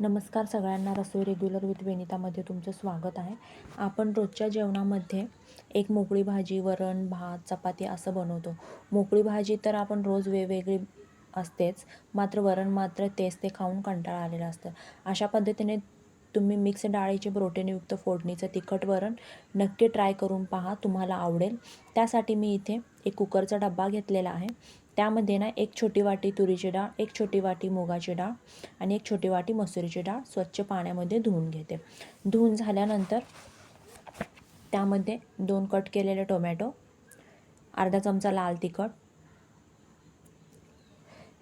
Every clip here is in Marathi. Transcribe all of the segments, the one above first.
नमस्कार सगळ्यांना रसोई रेग्युलर विथ वेनितामध्ये तुमचं स्वागत आहे. आपण रोजच्या जेवणामध्ये एक मोकळी भाजी वरण भात चपाती असं बनवतो. मोकळी भाजी तर आपण रोज वेगवेगळी असतेच मात्र वरण मात्र तेच ते खाऊन कंटाळा आलेलं असतं. अशा पद्धतीने तुम्ही मिक्स डाळीचे प्रोटीनयुक्त फोडणीचं तिखट वरण नक्की ट्राय करून पहा तुम्हाला आवडेल. त्यासाठी मी इथे एक कुकरचा डब्बा घेतलेला आहे. त्यामध्ये ना एक छोटी वाटी तुरीची डाळ एक छोटी वाटी मुगाची डाळ आणि एक छोटी वाटी मसुरीची डाळ स्वच्छ पाण्यामध्ये धुवून घेते. धुवून झाल्यानंतर त्यामध्ये दोन कट केलेले टोमॅटो अर्धा चमचा लाल तिखट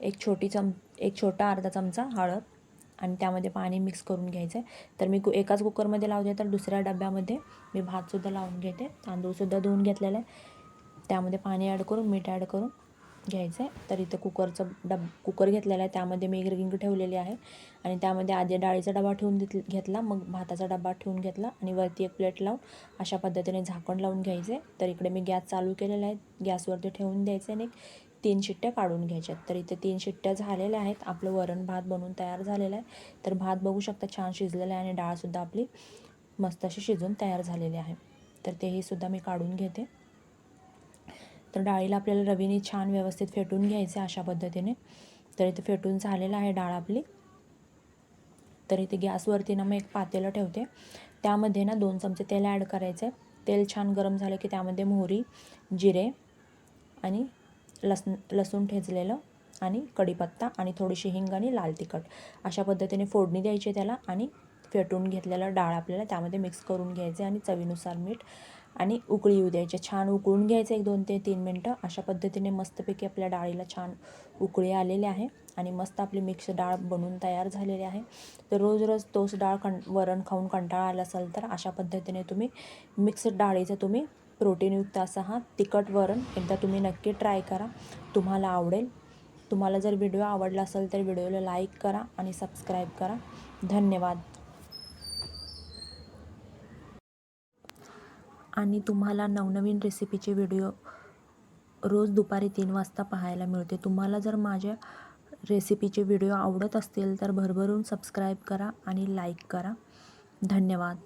एक छोटी चम एक छोटा अर्धा चमचा हळद आणि त्यामध्ये पाणी मिक्स करून घ्यायचं आहे तर मी कु एकाच कुकरमध्ये लावते तर दुसऱ्या डब्यामध्ये मी भातसुद्धा लावून घेते. तांदूळसुद्धा धुवून घेतलेला आहे. त्यामध्ये पाणी ॲड करून मीठ ॲड करून घ्यायचं आहे तर इथं कुकरचं डब कुकर घेतलेला आहे. त्यामध्ये मी एक रिंग ठेवलेली आहे. आणि त्यामध्ये आधी डाळीचा डबा ठेवून घेत घेतला. मग भाताचा डबा ठेवून घेतला. आणि वरती एक प्लेट लावून अशा पद्धतीने झाकण लावून घ्यायचे तर इकडे मी गॅस चालू केलेला आहे. गॅसवरती ठेवून द्यायचं आणि एक तीन शिट्ट्या काढून घ्यायच्यात. तर इथे तीन शिट्ट्या झालेल्या आहेत. आपलं वरण भात बनवून तयार झालेलं आहे. तर भात बघू शकता छान शिजलेला आहे आणि डाळसुद्धा आपली मस्त अशी शिजून तयार झालेली आहे. तर तेही सुद्धा मी काढून घेते. तर डाळीला आपल्याला रवीने छान व्यवस्थित फेटून घ्यायचे अशा पद्धतीने. तर इथे फेटून झालेलं आहे डाळ आपली. तर इथे गॅसवरती ना मग एक पातेलं ठेवते. त्यामध्ये ना दोन चमचे तेल ॲड करायचं आहे तेल छान गरम झालं की त्यामध्ये मोहरी जिरे आणि लसण लसूण ठेचलेलं आणि कढीपत्ता आणि थोडीशी हिंग आणि लाल तिखट. अशा पद्धतीने फोडणी द्यायची त्याला आणि फेटून घेतलेलं डाळ आपल्याला त्यामध्ये मिक्स करून घ्यायचे आणि चवीनुसार मीठ आणि उकळी येऊ द्यायचे. छान उकळून घ्यायचं एक दोन ते तीन मिनटं. अशा पद्धतीने मस्तपैकी आपल्या डाळीला छान उकळी आलेली आहे आणि मस्त आपली मिक्स डाळ बनून तयार झालेली आहे. तर रोज रोज तोच डाळ कं वरण खाऊन कंटाळा आला असेल तर अशा पद्धतीने तुम्ही मिक्स डाळीचं तुम्ही प्रोटीनयुक्त असा हा तिखट वरण एकदा तुम्ही नक्की ट्राय करा. तुम्हाला आवडेल. तुम्हाला जर व्हिडिओ आवडला असेल तर व्हिडिओला लाईक करा आणि सबस्क्राईब करा. धन्यवाद. आणि तुम्हाला नवनवीन रेसिपीचे व्हिडिओ रोज दुपारी तीन वाजता पाहायला मिळते. तुम्हाला जर माझ्या रेसिपीचे व्हिडिओ आवडत असतील तर भरभरून सबस्क्राईब करा आणि लाईक करा. धन्यवाद.